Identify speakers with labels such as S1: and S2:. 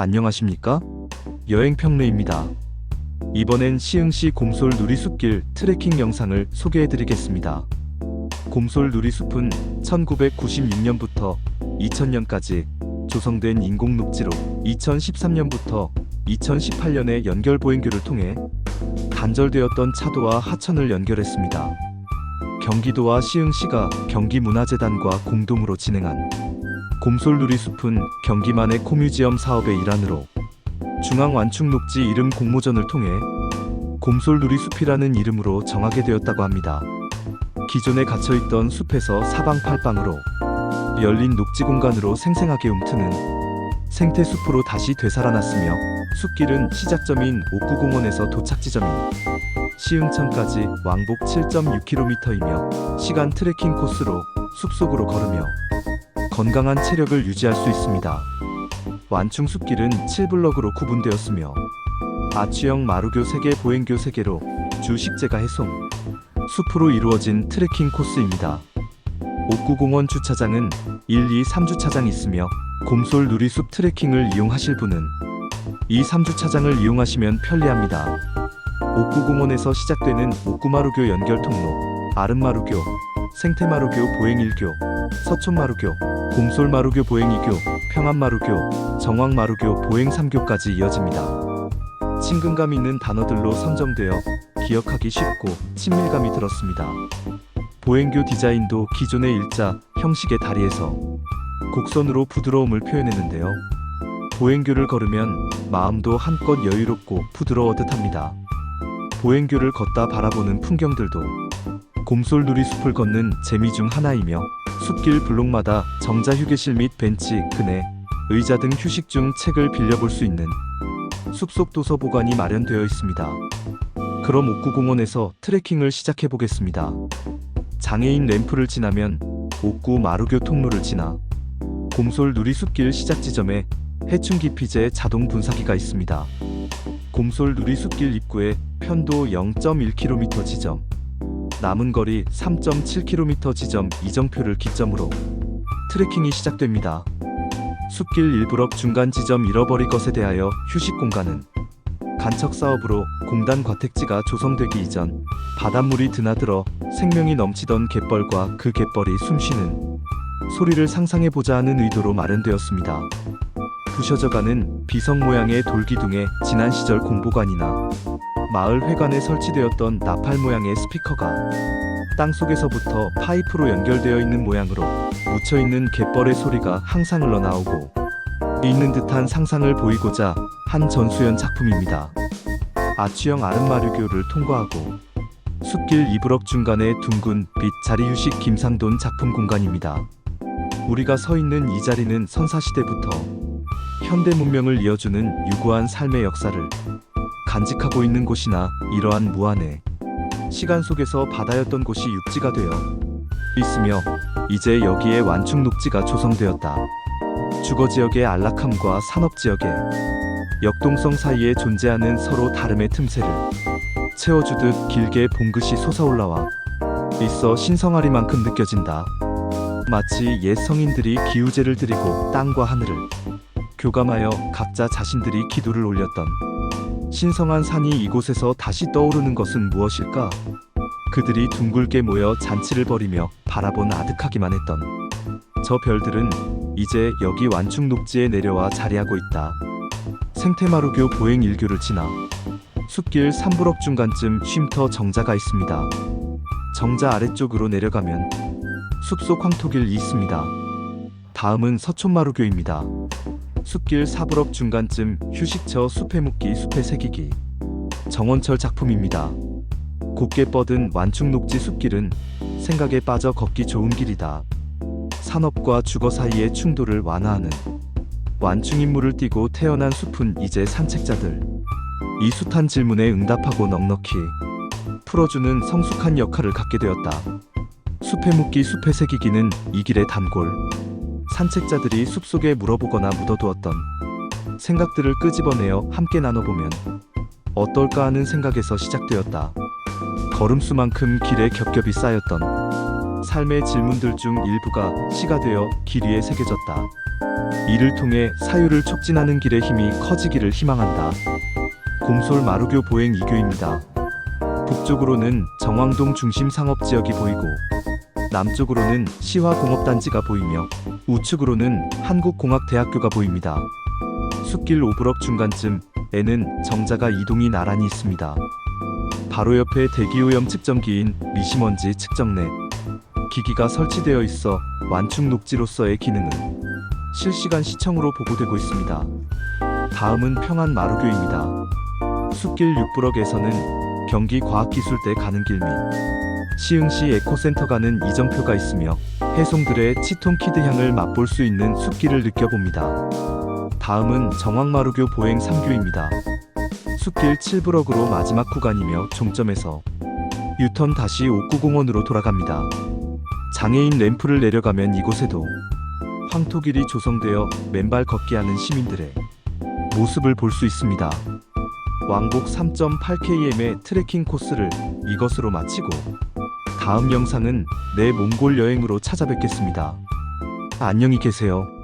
S1: 안녕하십니까? 여행평르입니다. 이번엔 시흥시 곰솔 누리숲길 트레킹 영상을 소개해드리겠습니다. 곰솔 누리숲은 1996년부터 2000년까지 조성된 인공 녹지로 2013년부터 2018년에 연결 보행교를 통해 단절되었던 차도와 하천을 연결했습니다. 경기도와 시흥시가 경기문화재단과 공동으로 진행한 곰솔누리 숲은 경기만의 코뮤지엄 사업의 일환으로 중앙 완충 녹지 이름 공모전을 통해 곰솔누리 숲이라는 이름으로 정하게 되었다고 합니다. 기존에 갇혀있던 숲에서 사방팔방으로 열린 녹지 공간으로 생생하게 움트는 생태 숲으로 다시 되살아났으며 숲길은 시작점인 옥구공원에서 도착 지점인 시흥천까지 왕복 7.6km이며 시간 트레킹 코스로 숲속으로 걸으며 건강한 체력을 유지할 수 있습니다. 완충 숲길은 7블럭으로 구분되었으며 아치형 마루교 3개 보행교 3개로 주 식재가 해송 숲으로 이루어진 트레킹 코스입니다. 옥구공원 주차장은 1, 2, 3주차장이 있으며 곰솔 누리숲 트레킹을 이용하실 분은 이 3주차장을 이용하시면 편리합니다. 옥구공원에서 시작되는 옥구마루교 연결 통로, 아름마루교, 생태마루교 보행 1교, 서촌마루교, 곰솔마루교 보행 2교, 평안마루교, 정왕마루교 보행 3교까지 이어집니다. 친근감 있는 단어들로 선정되어 기억하기 쉽고 친밀감이 들었습니다. 보행교 디자인도 기존의 일자 형식의 다리에서 곡선으로 부드러움을 표현했는데요. 보행교를 걸으면 마음도 한껏 여유롭고 부드러워 듯합니다. 보행교를 걷다 바라보는 풍경들도 곰솔 누리 숲을 걷는 재미 중 하나이며 숲길 블록마다 정자 휴게실 및 벤치, 그네, 의자 등 휴식 중 책을 빌려볼 수 있는 숲속 도서 보관이 마련되어 있습니다. 그럼 옥구공원에서 트레킹을 시작해 보겠습니다. 장애인 램프를 지나면 옥구 마루교 통로를 지나 곰솔 누리숲길 시작 지점에 해충 기피제 자동 분사기가 있습니다. 곰솔 누리숲길 입구에 편도 0.1km 지점, 남은 거리 3.7km 지점 이정표를 기점으로 트레킹이 시작됩니다. 숲길 일부럭 중간 지점 잃어버릴 것에 대하여 휴식 공간은 간척 사업으로 공단 과택지가 조성되기 이전 바닷물이 드나들어 생명이 넘치던 갯벌과 그 갯벌이 숨쉬는 소리를 상상해보자 하는 의도로 마련되었습니다. 부셔져가는 비석 모양의 돌기둥에 지난 시절 공보관이나 마을 회관에 설치되었던 나팔 모양의 스피커가 땅 속에서부터 파이프로 연결되어 있는 모양으로 묻혀있는 갯벌의 소리가 항상 흘러나오고 있는 듯한 상상을 보이고자 한 전수연 작품입니다. 아치형 아름마류교를 통과하고 숲길 이브럭 중간에 둥근 빛 자리휴식 김상돈 작품 공간입니다. 우리가 서 있는 이 자리는 선사시대부터 현대 문명을 이어주는 유구한 삶의 역사를 간직하고 있는 곳이나 이러한 무한의 시간 속에서 바다였던 곳이 육지가 되어 있으며 이제 여기에 완충 녹지가 조성되었다. 주거 지역의 안락함과 산업 지역의 역동성 사이에 존재하는 서로 다름의 틈새를 채워주듯 길게 봉긋이 솟아올라와 있어 신성하리만큼 느껴진다. 마치 옛 성인들이 기우제를 드리고 땅과 하늘을 교감하여 각자 자신들이 기도를 올렸던 신성한 산이 이곳에서 다시 떠오르는 것은 무엇일까? 그들이 둥글게 모여 잔치를 벌이며 바라본 아득하기만 했던 저 별들은 이제 여기 완충 녹지에 내려와 자리하고 있다. 생태마루교 보행 일교를 지나 숲길 3부럭 중간쯤 쉼터 정자가 있습니다. 정자 아래쪽으로 내려가면 숲속 황토길이 있습니다. 다음은 서촌마루교입니다. 숲길 4부럭 중간쯤 휴식처 숲에 묵기 숲에 새기기 정원철 작품입니다. 곱게 뻗은 완충 녹지 숲길은 생각에 빠져 걷기 좋은 길이다. 산업과 주거 사이의 충돌을 완화하는 완충 임무를 띠고 태어난 숲은 이제 산책자들 이 숱한 질문에 응답하고 넉넉히 풀어주는 성숙한 역할을 갖게 되었다. 숲에 묵기 숲에 새기기는 이 길의 단골 산책자들이 숲속에 물어보거나 묻어두었던 생각들을 끄집어내어 함께 나눠보면 어떨까 하는 생각에서 시작되었다. 걸음수만큼 길에 겹겹이 쌓였던 삶의 질문들 중 일부가 시가 되어 길 위에 새겨졌다. 이를 통해 사유를 촉진하는 길의 힘이 커지기를 희망한다. 곰솔 마루교 보행 2교입니다. 북쪽으로는 정왕동 중심 상업지역이 보이고 남쪽으로는 시화공업단지가 보이며 우측으로는 한국공학대학교가 보입니다. 숲길 오브럭 중간쯤에는 정자가 이동이 나란히 있습니다. 바로 옆에 대기오염 측정기인 미시먼지 측정넷 기기가 설치되어 있어 완충 녹지로서의 기능은 실시간 시청으로 보고되고 있습니다. 다음은 평안 마루교입니다. 숲길 6부럭에서는 경기 과학기술대 가는 길 및 시흥시 에코센터 가는 이정표가 있으며 해송들의 치통키드 향을 맛볼 수 있는 숲길을 느껴봅니다. 다음은 정왕마루교 보행 3교입니다. 숲길 7부럭으로 마지막 구간이며 종점에서 유턴 다시 옥구공원으로 돌아갑니다. 장애인 램프를 내려가면 이곳에도 황토길이 조성되어 맨발 걷기 하는 시민들의 모습을 볼 수 있습니다. 왕복 3.8km의 트레킹 코스를 이것으로 마치고 다음 영상은 내 몽골 여행으로 찾아뵙겠습니다. 안녕히 계세요.